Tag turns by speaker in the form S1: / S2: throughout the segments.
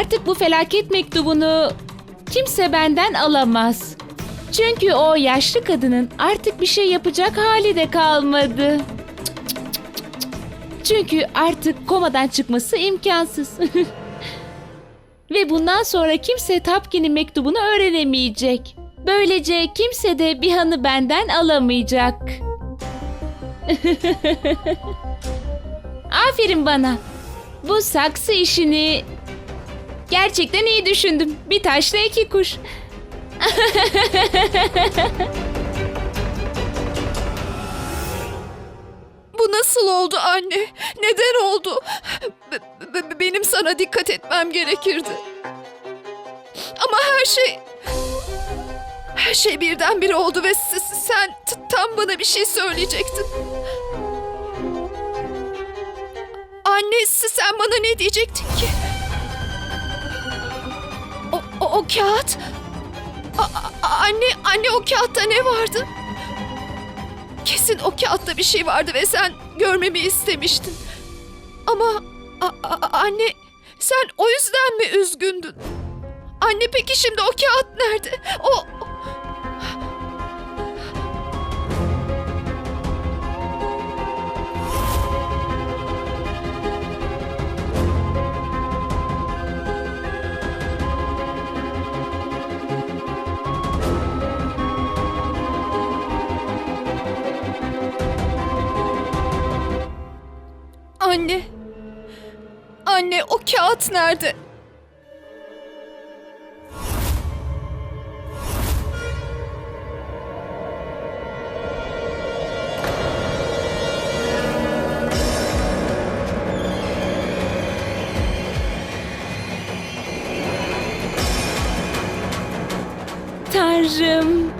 S1: Artık bu felaket mektubunu kimse benden alamaz. Çünkü o yaşlı kadının artık bir şey yapacak hali de kalmadı. Çünkü artık komadan çıkması imkansız. Ve bundan sonra kimse Tapkin'in mektubunu öğrenemeyecek. Böylece kimse de Bihan'ı benden alamayacak. Aferin bana. Bu saksı işini gerçekten iyi düşündüm. Bir taşla iki kuş.
S2: Bu nasıl oldu anne? Neden oldu? B- b- benim sana dikkat etmem gerekirdi. Ama her şey... Her şey birdenbire oldu ve s- sen t- tam bana bir şey söyleyecektin. Anne sen bana ne diyecektin ki? O, kağıt... A- anne, anne o kağıtta ne vardı? Kesin o kağıtta bir şey vardı ve sen görmemi istemiştin. Ama anne sen o yüzden mi üzgündün? Anne peki şimdi o kağıt nerede? O anne. Anne o kağıt nerede?
S1: Tanrım.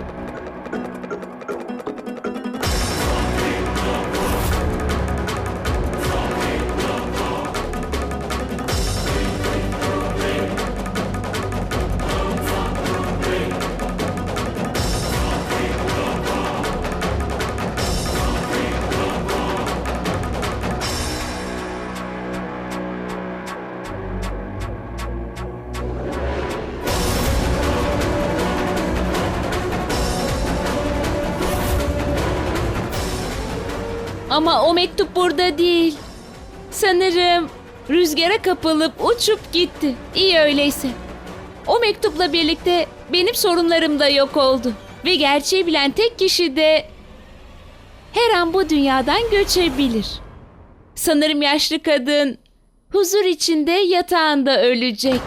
S1: Ama o mektup burada değil. Sanırım rüzgara kapılıp uçup gitti. İyi öyleyse. O mektupla birlikte benim sorunlarım da yok oldu. Ve gerçeği bilen tek kişi de her an bu dünyadan göçebilir. Sanırım yaşlı kadın huzur içinde yatağında ölecek.